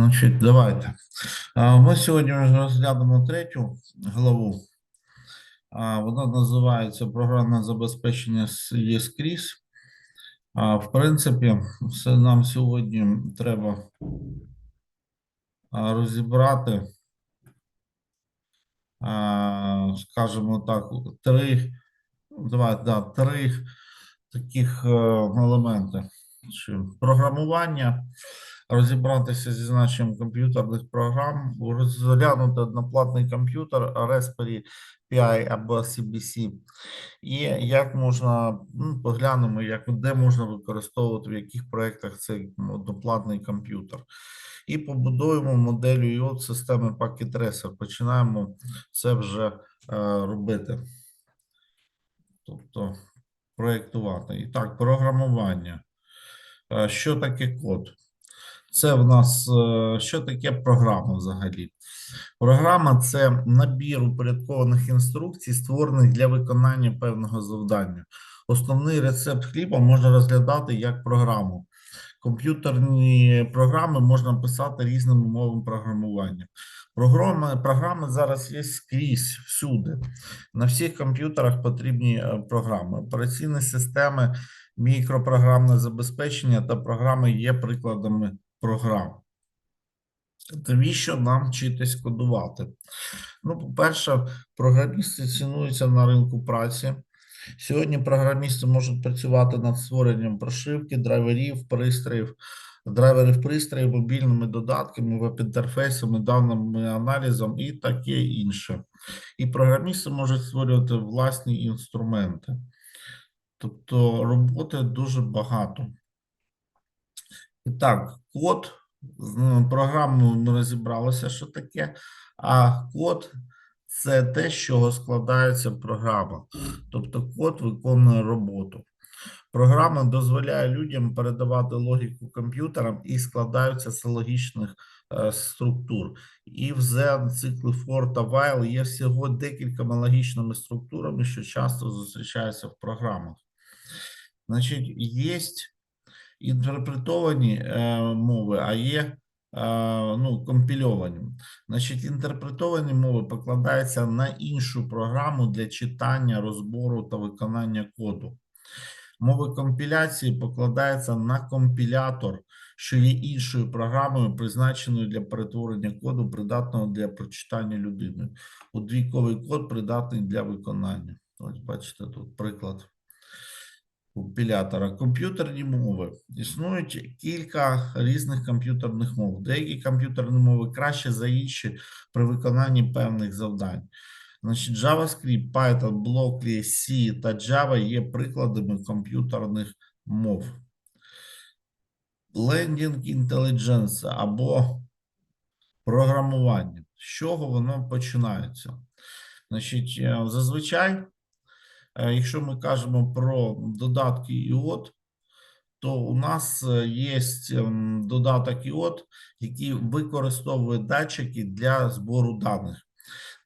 Значить, давайте. Ми сьогодні розглянемо третю главу. Вона називається Програмне забезпечення є скрізь. В принципі, все нам сьогодні треба розібрати, скажімо так, три, давайте, да, три таких е, елементи. Програмування, розібратися зі значенням комп'ютерних програм, розглянути одноплатний комп'ютер Raspberry Pi або CBC, і як можна, ну, поглянемо, як, де можна використовувати, в яких проєктах цей одноплатний комп'ютер. І побудуємо модель IOT системи Tracer. Починаємо це вже е, робити. Тобто проєктувати. І так, програмування. Е, Що таке код? Це в нас е, що таке програма взагалі? Програма це набір упорядкованих інструкцій, створених для виконання певного завдання. Основний рецепт хліба можна розглядати як програму. Комп'ютерні програми можна писати різними мовами програмування. Програми, програми зараз є скрізь, всюди. На всіх комп'ютерах потрібні е, програми. Операційні системи, мікропрограмне забезпечення та програми є прикладами програм. Навіщо нам вчитись кодувати? Ну, по-перше, програмісти цінуються на ринку праці. Сьогодні програмісти можуть працювати над створенням прошивки, драйверів, пристроїв, драйверів пристроїв, мобільними додатками, веб-інтерфейсами, даними аналізом і таке інше. І програмісти можуть створювати власні інструменти. Тобто роботи дуже багато. І так, код з програмою ми розібралися, що таке, а код це те, з чого складається програма. Тобто код виконує роботу. Програма дозволяє людям передавати логіку комп'ютерам і складаються з логічних е, структур. І в Zen, цикли for та while є всього декількома логічними структурами, що часто зустрічаються в програмах. Значить, є інтерпретовані е, мови, а є е, ну, компільовані. Значить, інтерпретовані мови покладаються на іншу програму для читання, розбору та виконання коду. Мови компіляції покладаються на компілятор, що є іншою програмою, призначеною для перетворення коду, придатного для прочитання людиною. Удвійковий код придатний для виконання. Ось бачите тут приклад компілятора. Комп'ютерні мови. Існують кілька різних комп'ютерних мов. Деякі комп'ютерні мови краще за інші при виконанні певних завдань. Значить, JavaScript, Python, Blockly, C та Java є прикладами комп'ютерних мов. Blending Intelligence або програмування. З чого воно починається? Значить, е, зазвичай, якщо ми кажемо про додатки IOT, то у нас е, є ем, додаток IOT, який використовує датчики для збору даних.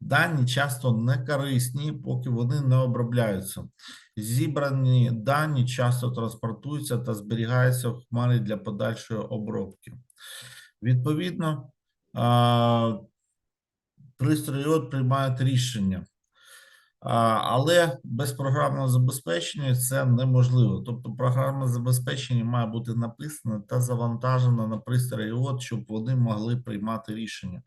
Дані часто не корисні, поки вони не обробляються. Зібрані дані часто транспортуються та зберігаються в хмарі для подальшої обробки. Відповідно, IOT приймають рішення. Але без програмного забезпечення це неможливо. Тобто, програмне забезпечення має бути написане та завантажено на пристрої IOT, щоб вони могли приймати рішення.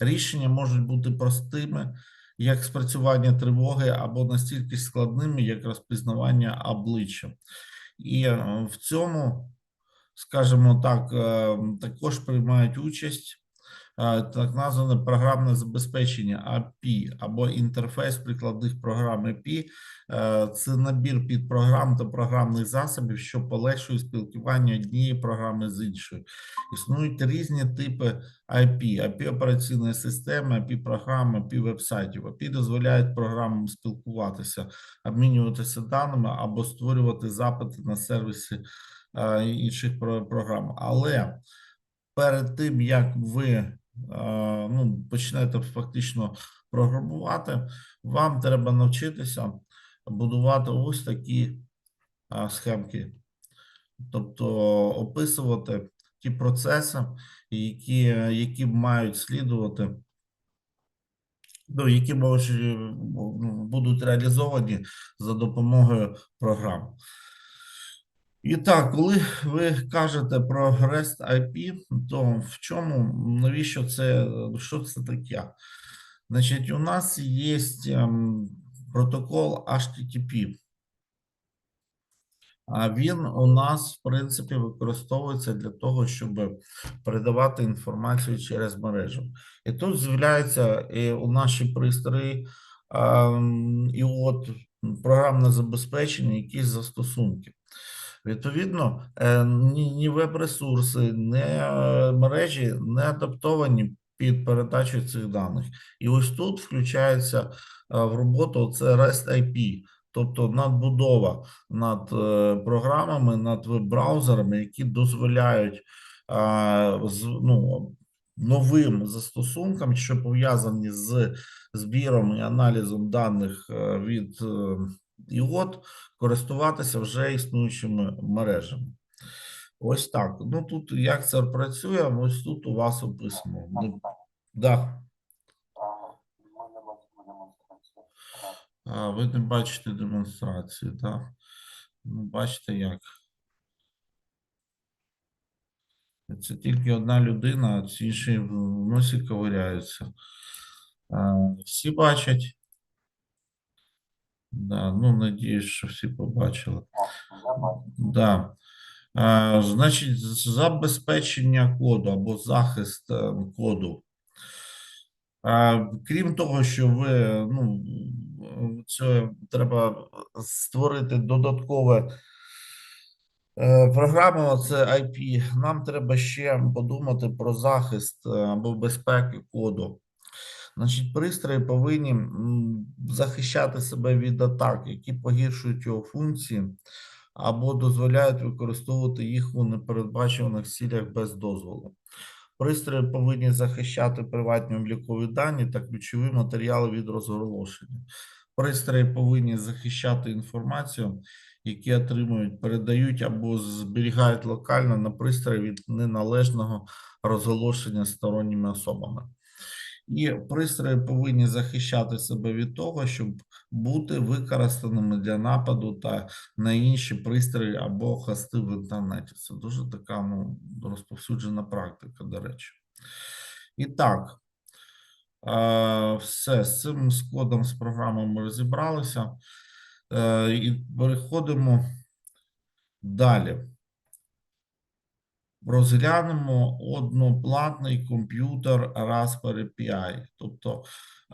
Рішення можуть бути простими, як спрацювання тривоги, або настільки складними, як розпізнавання обличчя. І е, в цьому, скажімо так, е, також приймають участь так назване програмне забезпечення API або інтерфейс прикладних програм API. Е, Це набір підпрограм та програмних засобів, що полегшують спілкування однієї програми з іншою. Існують різні типи IP, IP операційної системи, IP програми, IP вебсайтів. API дозволяють програмам спілкуватися, обмінюватися даними або створювати запити на сервіси е, інших програм. Але перед тим як ви е, ну, почнете фактично програмувати, вам треба навчитися будувати ось такі е, схемки, тобто описувати ті процеси, які, які мають слідувати, ну, які можуть, е, будуть реалізовані за допомогою програм. І так, коли ви кажете про REST IP, то в чому, навіщо це, що це таке? Значить, у нас є ем, протокол HTTP. А він у нас, в принципі, використовується для того, щоб передавати інформацію через мережу. І тут з'являється у наші пристрої, ем, і от програмне забезпечення, якісь застосунки. Відповідно, е, ні, ні веб-ресурси, ні е, мережі не адаптовані під передачу цих даних. І ось тут включається е, в роботу це REST IP, тобто надбудова над програмами, над веб-браузерами, які дозволяють ну, новим застосункам, що пов'язані з збіром і аналізом даних від е, ІОТ, користуватися вже існуючими мережами. Ось так. Ну тут як це працює, ось тут у вас описано. Ну, да. А, ви не бачите демонстрацію, так? Ну, бачите як. Це тільки одна людина, а ці інші в носі ковиряються. Всі бачать. Да, ну, надіюсь, що всі побачили. Да. Е, Значить, забезпечення коду або захист е, коду. Е, Крім того, що ви ну, це треба створити додаткове е, програму, це IP. Нам треба ще подумати про захист е, або безпеки коду. Значить, пристрої повинні захищати себе від атак, які погіршують його функції або дозволяють використовувати їх у непередбачуваних цілях без дозволу. Пристрої повинні захищати приватні облікові дані та ключові матеріали від розголошення. Пристрої повинні захищати інформацію, які отримують, передають або зберігають локально на пристрої від неналежного розголошення сторонніми особами. І пристрої повинні захищати себе від того, щоб бути використаними для нападу та на інші пристрої або хости в інтернеті. Це дуже така ну, розповсюджена практика, до речі. І так, е, все з цим з кодом з програмою ми розібралися. Е, і переходимо далі. Розглянемо одноплатний комп'ютер Raspberry Pi. Тобто,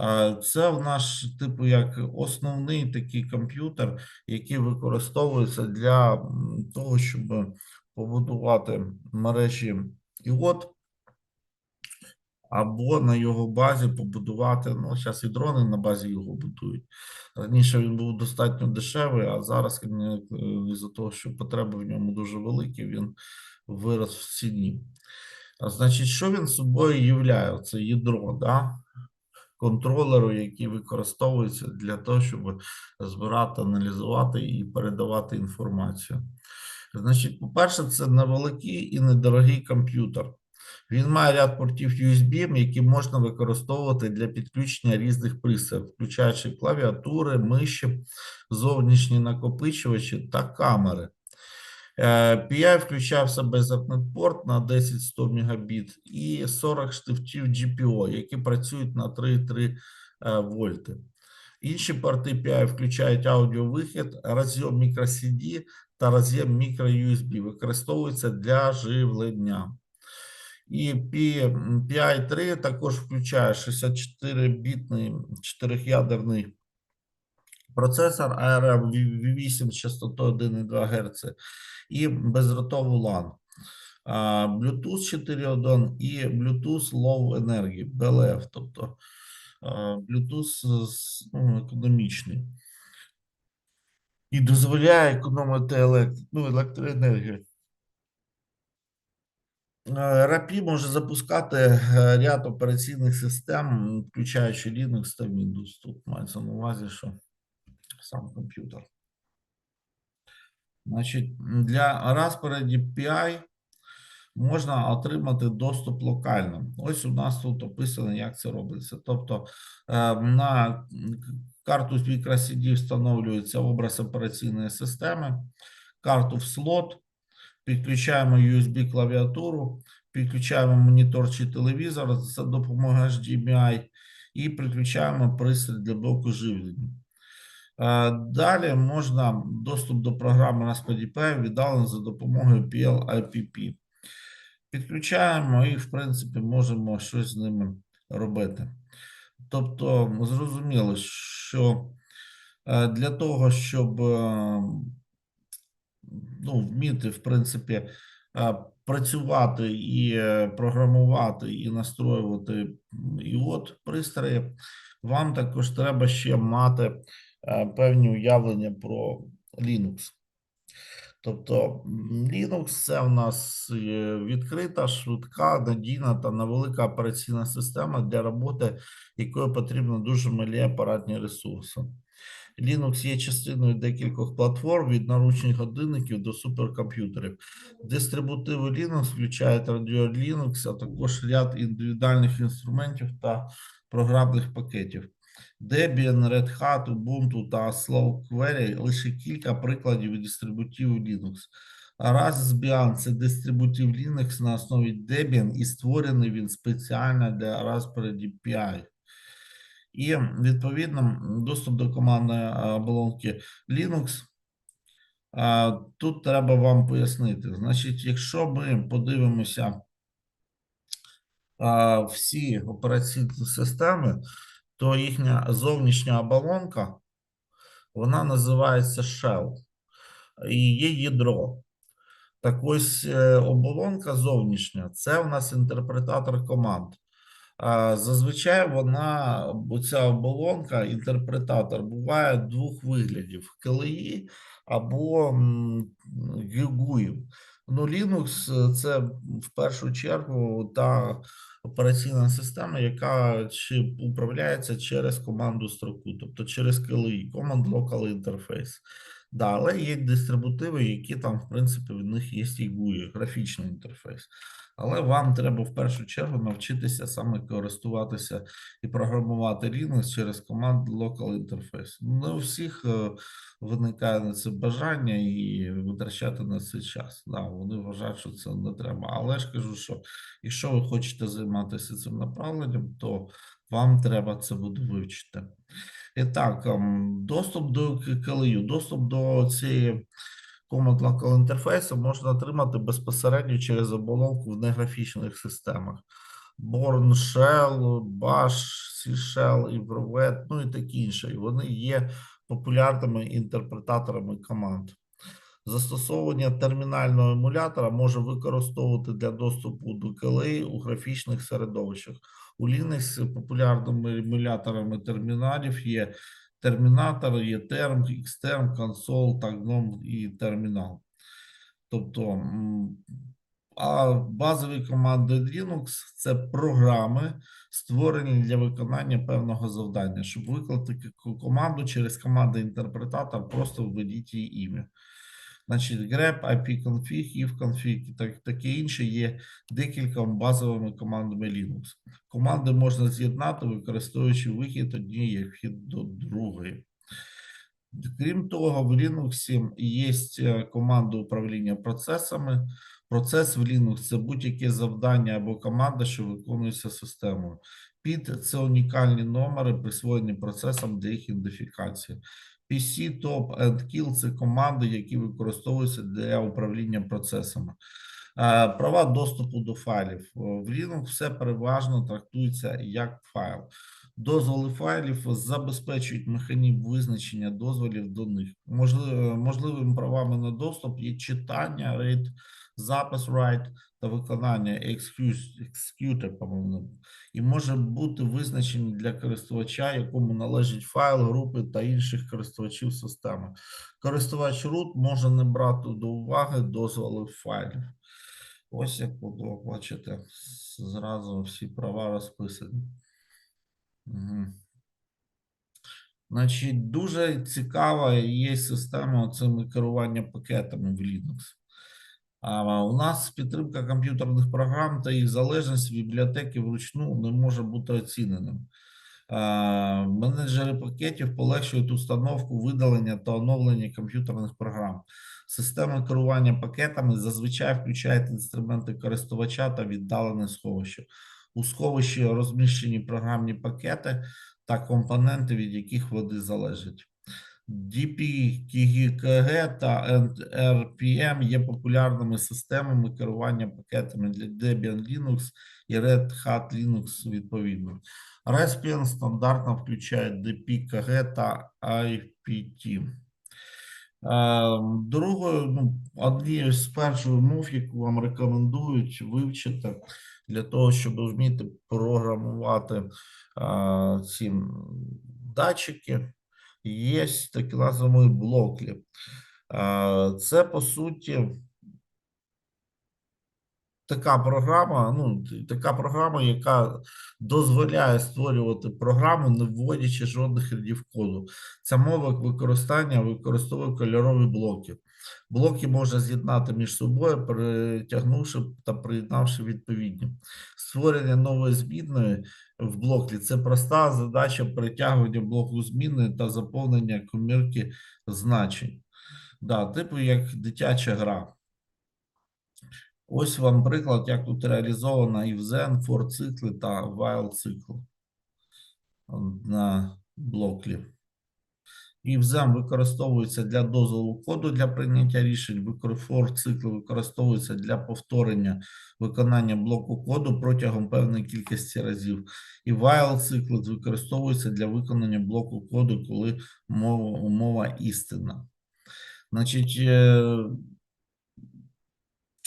е, це в наш типу як основний такий комп'ютер, який використовується для того, щоб побудувати мережі IOT, або на його базі побудувати. Ну, зараз і дрони на базі його будують. Раніше він був достатньо дешевий, а зараз е, із-за того, що потреби в ньому дуже великі, він вирос в ціні. А значить, що він собою являє? Це ядро, да? контролеру, які використовуються для того, щоб збирати, аналізувати і передавати інформацію. Значить, по-перше, це невеликий і недорогий комп'ютер. Він має ряд портів USB, які можна використовувати для підключення різних пристроїв, включаючи клавіатури, миші, зовнішні накопичувачі та камери. Е, PI включав в себе Ethernet порт на 10-100 Мбіт і 40 штифтів GPO, які працюють на 3,3 е, вольти. Інші порти PI включають аудіовихід, розйом microCD та роз'єм microUSB, використовуються для живлення. І PI3 також включає 64-бітний 4-ядерний процесор ARM V8 з частотою 1,2 Гц і бездротову LAN. Bluetooth 4.1 і Bluetooth Low Energy, BLF, тобто Bluetooth ну, економічний. І дозволяє економити елект... ну, електроенергію. RAPI може запускати е, ряд операційних систем, включаючи Linux та Windows. Тут мається на увазі, що сам комп'ютер. Значить, для Raspberry Pi можна отримати доступ локально. Ось у нас тут описано, як це робиться. Тобто е, на карту microCD встановлюється образ операційної системи, карту в слот, підключаємо USB клавіатуру, підключаємо монітор чи телевізор за допомогою HDMI і підключаємо пристрій для блоку живлення. Е, Далі можна доступ до програми на SPDP віддалено за допомогою PL-IPP. Підключаємо і, в принципі, можемо щось з ними робити. Тобто, зрозуміло, що е, для того, щоб е, ну, вміти, в принципі, працювати і програмувати, і настроювати іот пристрої, вам також треба ще мати певні уявлення про Linux. Тобто Linux це в нас е, відкрита, швидка, надійна та невелика операційна система для роботи, якою потрібно дуже малі апаратні ресурси. Linux є частиною декількох платформ від наручних годинників до суперкомп'ютерів. Дистрибутиви Linux включають Radio Linux, а також ряд індивідуальних інструментів та програмних пакетів. Debian, Red Hat, Ubuntu та Slowquery – лише кілька прикладів дистрибутивів Linux. Raspbian – це дистрибутив Linux на основі Debian і створений він спеціально для Raspberry Pi. І відповідно доступ до командної е, оболонки Linux. Тут треба вам пояснити. Значить, якщо ми подивимося всі операційні системи, то їхня зовнішня оболонка, вона називається Shell. І є ядро. Так ось е, оболонка зовнішня це у нас інтерпретатор команд. Зазвичай вона, оця оболонка, інтерпретатор, буває двох виглядів: KLE або м, Ну, Linux е, це в першу чергу та операційна система, яка чи управляється через команду строку, тобто через KLE, Command Local Interface. Да, але є дистрибутиви, які там, в принципі, в них є і GUI, графічний інтерфейс. Але вам треба в першу чергу навчитися саме користуватися і програмувати Linux через команду Local Interface. Не у всіх е, виникає на це бажання і витрачати на це час. Да, вони вважають, що це не треба. Але ж кажу, що якщо ви хочете займатися цим направленням, то вам треба це буде вивчити. І так, ем, доступ до KLU, доступ до цієї Command Local інтерфейсу можна отримати безпосередньо через оболонку в неграфічних системах. Born Shell, Bash, C-Shell, Ivrovet, ну і такі інші. І вони є популярними інтерпретаторами команд. Застосовування термінального емулятора може використовувати для доступу до KLA у графічних середовищах. У Linux популярними емуляторами терміналів є термінатор, є терм, Xterm, консол, тагном і термінал. Тобто, а базові команди Linux це програми, створені для виконання певного завдання. Щоб викликати команду через команду інтерпретатор, просто введіть її ім'я. Значить, grep, ipconfig, ifconfig так, таке інше є декількома базовими командами Linux. Команди можна з'єднати, використовуючи вихід однієї як вхід до другої. Крім того, в Linux є е, команда управління процесами. Процес в Linux це будь-яке завдання або команда, що виконується системою. PID – це унікальні номери, присвоєні процесам для їх ідентифікації. PC, Top and Kill – це команди, які використовуються для управління процесами. Права доступу до файлів. В Linux все переважно трактується як файл. Дозволи файлів забезпечують механізм визначення дозволів до них. Можливими правами на доступ є читання, read, запис write та виконання execute, по-моєму, і може бути визначені для користувача, якому належить файл, групи та інших користувачів системи. Користувач root може не брати до уваги дозволи файлів. Ось як бачите, зразу всі права розписані. Угу. Значить, дуже цікава є система цими керування пакетами в Linux. У нас підтримка комп'ютерних програм та їх залежність бібліотеки вручну не може бути оціненим. Менеджери пакетів полегшують установку, видалення та оновлення комп'ютерних програм. Система керування пакетами зазвичай включає інструменти користувача та віддалене сховище. У сховищі розміщені програмні пакети та компоненти, від яких вони залежать. DP, KGKG та NRPM є популярними системами керування пакетами для Debian Linux і Red Hat Linux відповідно. Raspbian стандартно включає DP, KG та IPT. Е, Другою, ну, однією з перших мов, яку вам рекомендують вивчити для того, щоб вміти програмувати е, ці датчики, є такі називаємо блоки. Е, Це по суті така програма, ну, така програма, яка дозволяє створювати програму, не вводячи жодних рядів коду. Ця мова використання використовує кольорові блоки. Блоки можна з'єднати між собою, перетягнувши та приєднавши відповідні. Створення нової змінної в блоклі. це проста задача притягування блоку зміни та заповнення комірки значень. Да, типу як дитяча гра. Ось вам приклад, як тут реалізовано і в Zen, for цикли та while цикл на блоклі. If-then використовується для дозволу коду для прийняття рішень. For цикл використовується для повторення виконання блоку коду протягом певної кількості разів. І while цикл використовується для виконання блоку коду, коли мова, умова істина. Значить, е,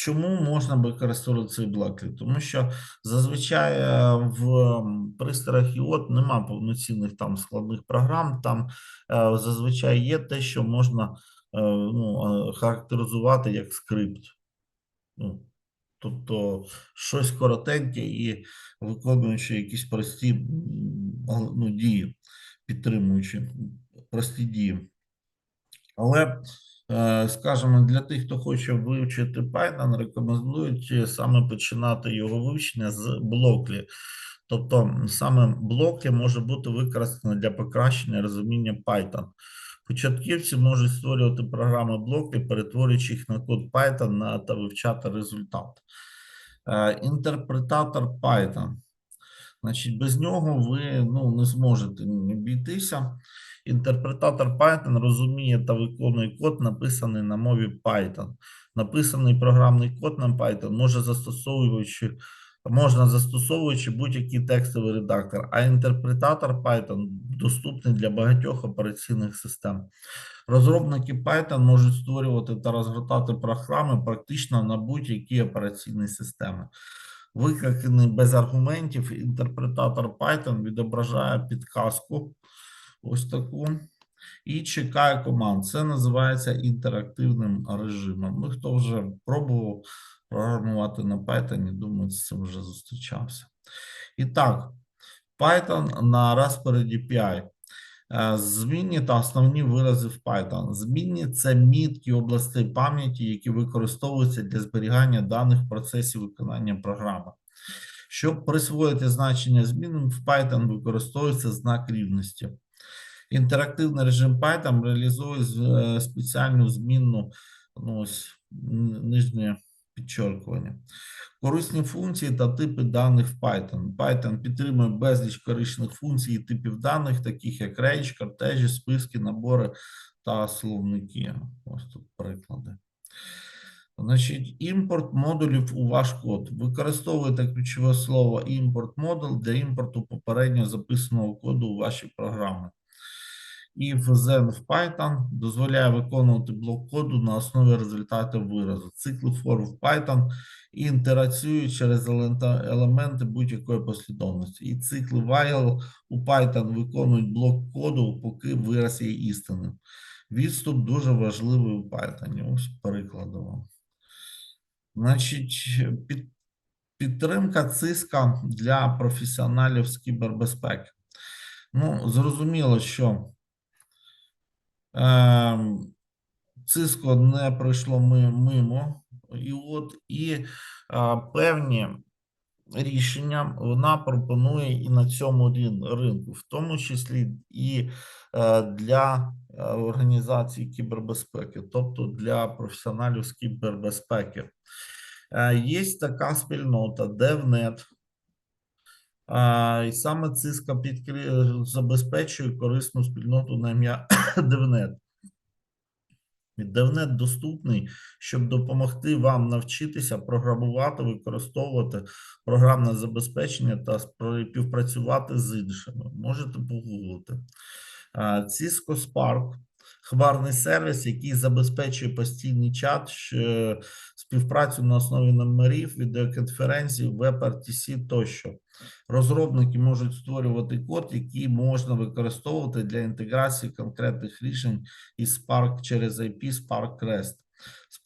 Чому можна використовувати цей блоки? Тому що зазвичай е, в пристроях IOT нема повноцінних там складних програм. Там е, зазвичай є те, що можна е, ну, характеризувати як скрипт. Ну, тобто щось коротеньке і виконуючи якісь прості ну, дії, підтримуючи прості дії. Але, скажімо, для тих, хто хоче вивчити Python, рекомендують е, саме починати його вивчення з блоклі. Тобто саме блоки може бути використано для покращення розуміння Python. Початківці можуть створювати програми блоки, перетворюючи їх на код Python та вивчати результат. Е, Інтерпретатор Python. Значить, без нього ви ну, не зможете обійтися. Інтерпретатор Python розуміє та виконує код, написаний на мові Python. Написаний програмний код на Python може застосовуючи, можна застосовуючи будь-який текстовий редактор, а інтерпретатор Python доступний для багатьох операційних систем. Розробники Python можуть створювати та розгортати програми практично на будь-якій операційній системі. Викликаний без аргументів, інтерпретатор Python відображає підказку ось таку і чекає команд. Це називається інтерактивним режимом. Ну, хто вже пробував програмувати на Python, думаю, з цим вже зустрічався. І так, Python на Raspberry Pi. Е, Змінні та основні вирази в Python. Змінні це мітки областей пам'яті, які використовуються для зберігання даних процесів виконання програми. Щоб присвоїти значення змінам, в Python використовується знак рівності. Інтерактивний режим Python реалізує е, спеціальну змінну ну, ось, нижнє підчеркування. Корисні функції та типи даних в Python. Python підтримує безліч корисних функцій і типів даних, таких як range, кортежі, списки, набори та словники. Ось тут приклади. Значить, імпорт модулів у ваш код. Використовуйте ключове слово імпорт модуль для імпорту попередньо записаного коду у ваші програми. If then в Python дозволяє виконувати блок коду на основі результатів виразу. Цикли for в Python інтерацюють через елементи будь-якої послідовності. І цикли while у Python виконують блок коду, поки вираз є істинним. Відступ дуже важливий у Python. Ось вам. Значить, під, підтримка циска для професіоналів з кібербезпеки. Ну, зрозуміло, що Циско не пройшло мимо. І от і а, певні рішення вона пропонує і на цьому рин- ринку, в тому числі і е, для е, організації кібербезпеки, тобто для професіоналів з кібербезпеки. Е, Є така спільнота DevNet, а, і саме циска підкрі... забезпечує корисну спільноту на ім'я. І DevNet доступний, щоб допомогти вам навчитися програмувати, використовувати програмне забезпечення та співпрацювати з іншими. Можете погуглити. Cisco Spark – хмарний сервіс, який забезпечує постійний чат, співпрацю на основі номерів, відеоконференцій, WebRTC тощо. Розробники можуть створювати код, який можна використовувати для інтеграції конкретних рішень із Spark через IP Spark REST.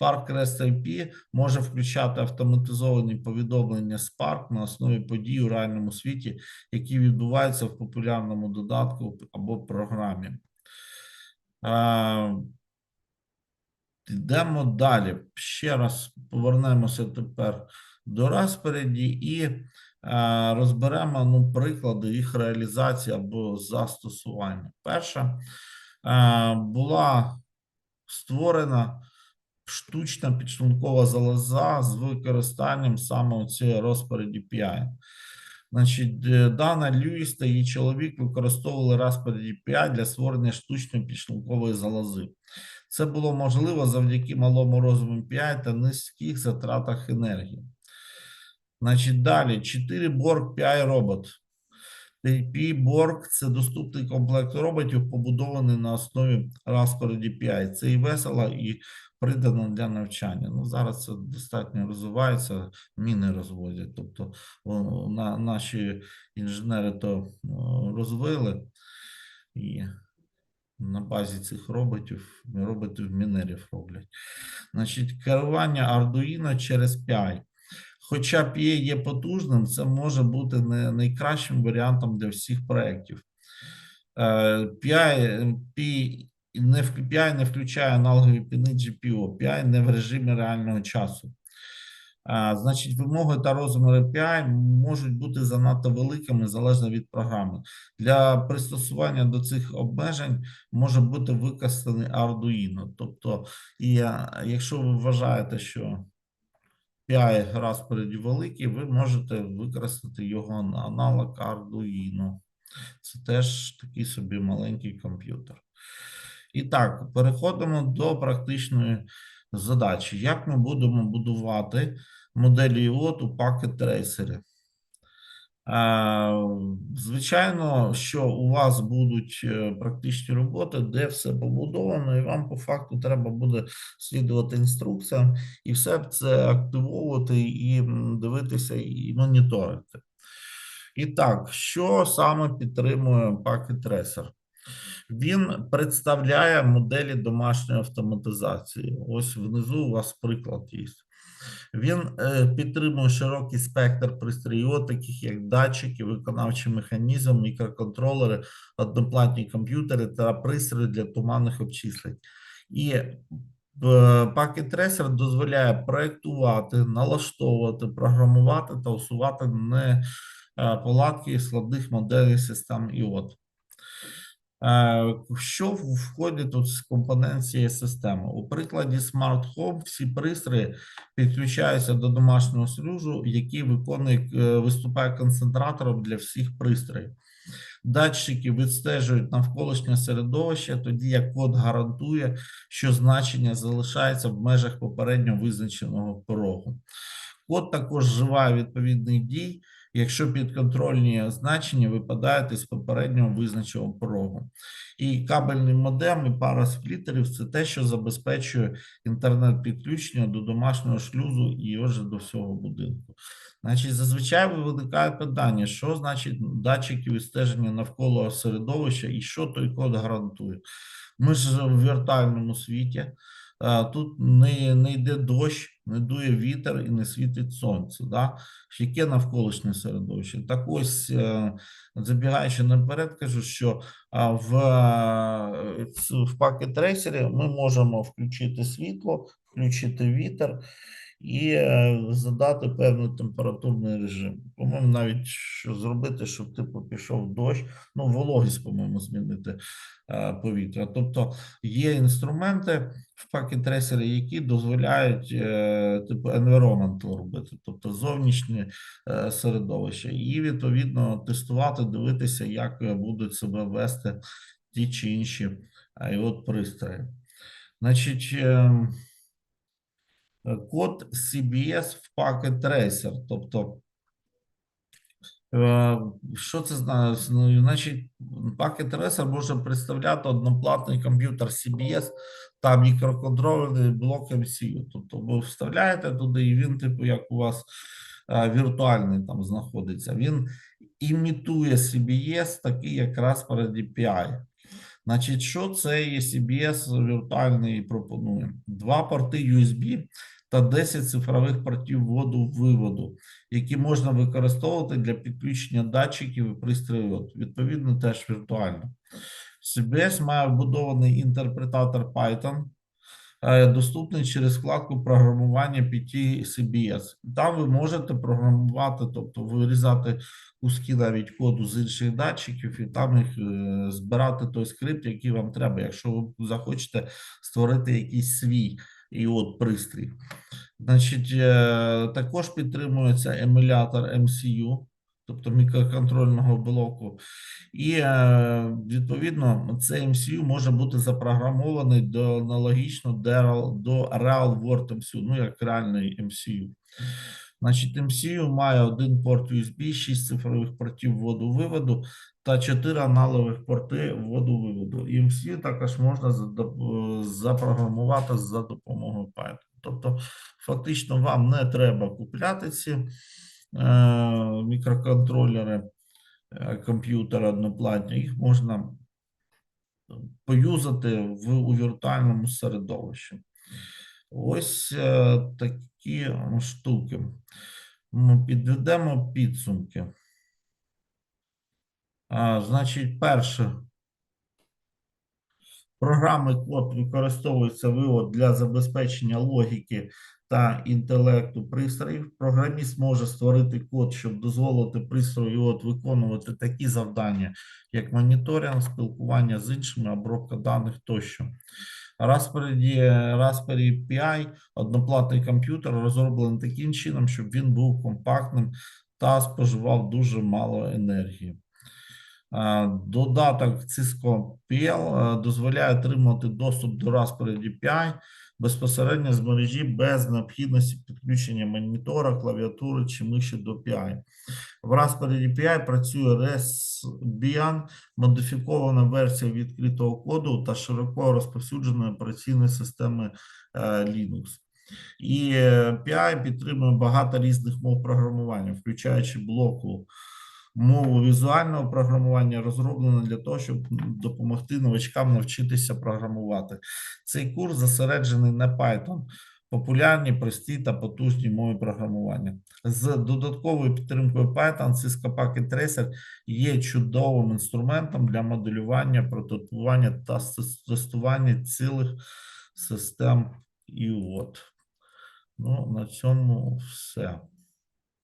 Spark REST IP може включати автоматизовані повідомлення Spark на основі подій у реальному світі, які відбуваються в популярному додатку або програмі. Йдемо далі. Ще раз повернемося тепер до Распереді і розберемо ну, приклади їх реалізації або застосування. Перша була створена штучна підшлункова залоза з використанням саме цієї розпоряді PI. Значить, е, Дана Льюіс та її чоловік використовували Raspberry Pi для створення штучної підшлункової залози. Це було можливо завдяки малому розуму PI та низьких затратах енергії. Значить, далі 4 Borg PI робот. TP Borg – це доступний комплект роботів, побудований на основі Raspberry Pi. Це і весело, і придано для навчання. Ну, зараз це достатньо розвивається, міни розводять. Тобто о, на, наші інженери то о, розвили і на базі цих роботів, роботів мінерів роблять. Значить, керування Arduino через PI. Хоча PI є потужним, це може бути не найкращим варіантом для всіх проєктів. Е, PI, PI, не, в- PI не включає аналогові піни GPO, PI не в режимі реального часу. А, значить, вимоги та розміри API можуть бути занадто великими залежно від програми. Для пристосування до цих обмежень може бути використаний Arduino. Тобто, і, якщо ви вважаєте, що PI Raspberry великий, ви можете використати його на аналог Arduino. Це теж такий собі маленький комп'ютер. І так, переходимо до практичної задачі. Як ми будемо будувати моделі IOT у Tracer? Е, Звичайно, що у вас будуть е, практичні роботи, де все побудовано, і вам по факту треба буде слідувати інструкціям і все це активовувати і дивитися і моніторити. І так, що саме підтримує Packet Tracer? Він представляє моделі домашньої автоматизації. Ось внизу у вас приклад є. Він е, підтримує широкий спектр пристроїв, таких як датчики, виконавчий механізм, мікроконтролери, одноплатні комп'ютери та пристрої для туманних обчислень. І е, Packet Tracer дозволяє проєктувати, налаштовувати, програмувати та усувати неполадки складних моделей систем IOT. Е, Що входить тут з компонент цієї системи? У прикладі Smart Home всі пристрої підключаються до домашнього служу, який виконує е, виступає концентратором для всіх пристроїв. Датчики відстежують навколишнє середовище, тоді як код гарантує, що значення залишається в межах попередньо визначеного порогу. Код також вживає відповідних дій, якщо підконтрольні значення випадають із попереднього визначеного порогу. І кабельний модем і пара сплітерів це те, що забезпечує інтернет-підключення до домашнього шлюзу і отже до всього будинку. Значить, зазвичай виникає питання, що значить датчики відстеження навколо середовища і що той код гарантує. Ми ж в віртуальному світі. Тут не, не йде дощ, не дує вітер і не світить сонце. Да? Яке навколишнє середовище? Так ось, е, забігаючи наперед, кажу, що в, е, в пакет трейсері ми можемо включити світло, включити вітер, і е, задати певний температурний режим. По-моєму, навіть що зробити, щоб типу пішов дощ, ну, вологість, по-моєму, змінити е, повітря. Тобто є інструменти в Tracer, які дозволяють е, типу environmental робити, тобто зовнішнє середовище, і відповідно тестувати, дивитися, як будуть себе вести ті чи інші IoT пристрої. Значить, ем, код CBS в Packet Tracer, тобто Е, Що це? Ну, Значить, Packet Tracer може представляти одноплатний комп'ютер CBS та мікроконтрольний блок MCU. Тобто ви вставляєте туди, і він, типу, як у вас е, віртуальний там знаходиться. Він імітує CBS, такий як Raspberry DPI. Значить, що це є CBS віртуальний пропонує? Два порти USB та 10 цифрових портів вводу-виводу які можна використовувати для підключення датчиків і пристроїв, відповідно, теж віртуально. CBS має вбудований інтерпретатор Python, е, доступний через вкладку програмування PT CBS. Там ви можете програмувати, тобто вирізати куски навіть коду з інших датчиків, і там їх е, збирати той скрипт, який вам треба, якщо ви захочете створити якийсь свій і от пристрій. Значить, е, також підтримується емулятор MCU, тобто мікроконтрольного блоку, і е, відповідно цей MCU може бути запрограмований до аналогічно до Real World MCU, ну як реальний MCU. Значить, MCU має один порт USB, 6 цифрових портів вводу-виводу та 4 аналогових порти вводу-виводу. І MCU також можна запрограмувати за допомогою Python. Тобто, фактично, вам не треба купляти ці е, мікроконтролери, е, комп'ютери одноплатні, їх можна поюзати в у віртуальному середовищі. Ось е, такі штуки. Ми підведемо підсумки. А, значить, перше. Програми код використовується вивод для забезпечення логіки та інтелекту пристроїв. Програміст може створити код, щоб дозволити пристрою от виконувати такі завдання, як моніторинг, спілкування з іншими, обробка даних тощо. Raspberry, Raspberry Pi – одноплатний комп'ютер, розроблений таким чином, щоб він був компактним та споживав дуже мало енергії. Е, Додаток Cisco PL е, дозволяє отримати доступ до Raspberry DPI безпосередньо з мережі без необхідності підключення монітора, клавіатури чи миші до PI. В Raspberry DPI працює Raspbian, модифікована версія відкритого коду та широко розповсюдженої операційної системи е, Linux. І PI підтримує багато різних мов програмування, включаючи блоку мову візуального програмування розроблено для того, щоб допомогти новачкам навчитися програмувати. Цей курс зосереджений на Python, популярні, прості та потужні мови програмування. З додатковою підтримкою Python Cisco Packet Tracer є чудовим інструментом для моделювання, прототипування та тестування цілих систем і от. Ну, на цьому все.